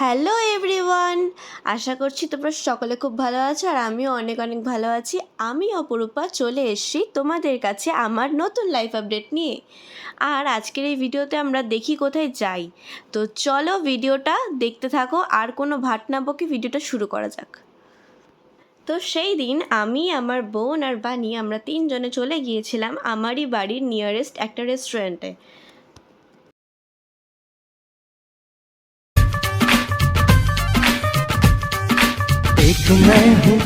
Hello everyone, আশা করছি তোমরা সকলে খুব ভালো আছো আর আমিও অনেক অনেক ভালো আছি। আমি অপরূপা, চলে এসেছি তোমাদের কাছে আমার নতুন লাইফ আপডেট নিয়ে। আর আজকের এই ভিডিওতে আমরা দেখি কোথায় যাই। তো চলো ভিডিওটা দেখতে থাকো আর কোনো ভাট না বকে ভিডিওটা শুরু করা যাক। তো সেই দিন আমি, আমার বোন আর বানি আমরা তিনজনে চলে গিয়েছিলাম আমারই বাড়ির নিয়ারেস্ট একটা রেস্টুরেন্টে एक मैं हूँ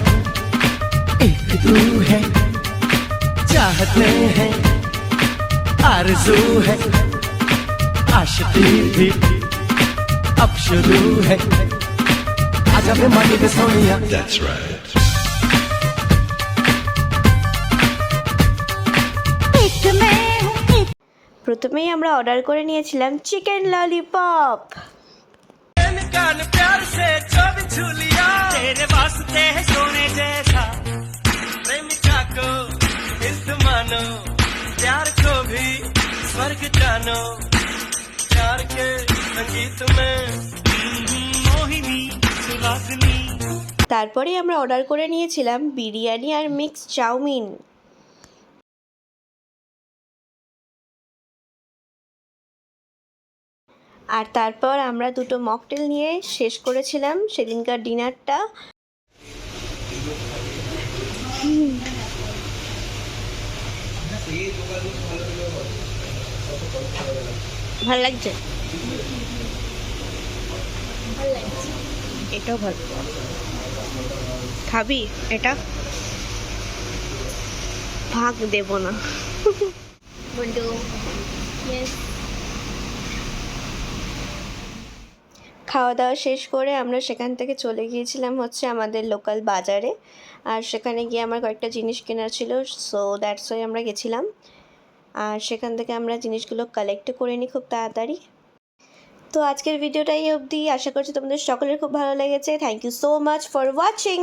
एक तू है चाहते हैं आरज़ू है आशिकी भी अब शुरू है आजा मैं माटी पे सोनिया That's right. প্রথমেই আমরা অর্ডার করে নিয়েছিলাম চিকেন ললিপপ कान प्यार से जो भी छू लिया तेरे वास्ते है सोने जैसा प्रेमिका को हिंद मानो प्यार को भी स्वर्ग जानो प्यार के संगीत में मोहिनी सुहासिनी তারপরেই আমরা অর্ডার করে নিয়েছিলাম বিরিয়ানি আর মিক্স চাউমিন আর তারপর আমরা দুটো মকটেল নিয়ে শেষ করেছিলাম সেদিনকার ডিনারটা ভালো লাগছে? এটাও ভালো। খাবি? এটা? ভাগ দেব না। খাওয়া দাওয়া শেষ করে আমরা সেখান থেকে চলে গিয়েছিলাম হচ্ছে আমাদের লোকাল বাজারে। আর সেখানে গিয়ে আমার কয়েকটা জিনিস কেনার ছিল সো দ্যাটস ওয়াই আমরা গেছিলাম। আর সেখান থেকে আমরা জিনিসগুলো কালেক্ট করে নিই খুব তাড়াতাড়ি। তো আজকের ভিডিওটাই অবধি। আশা করছি তোমাদের সকলের খুব ভালো লেগেছে। Thank you so much for watching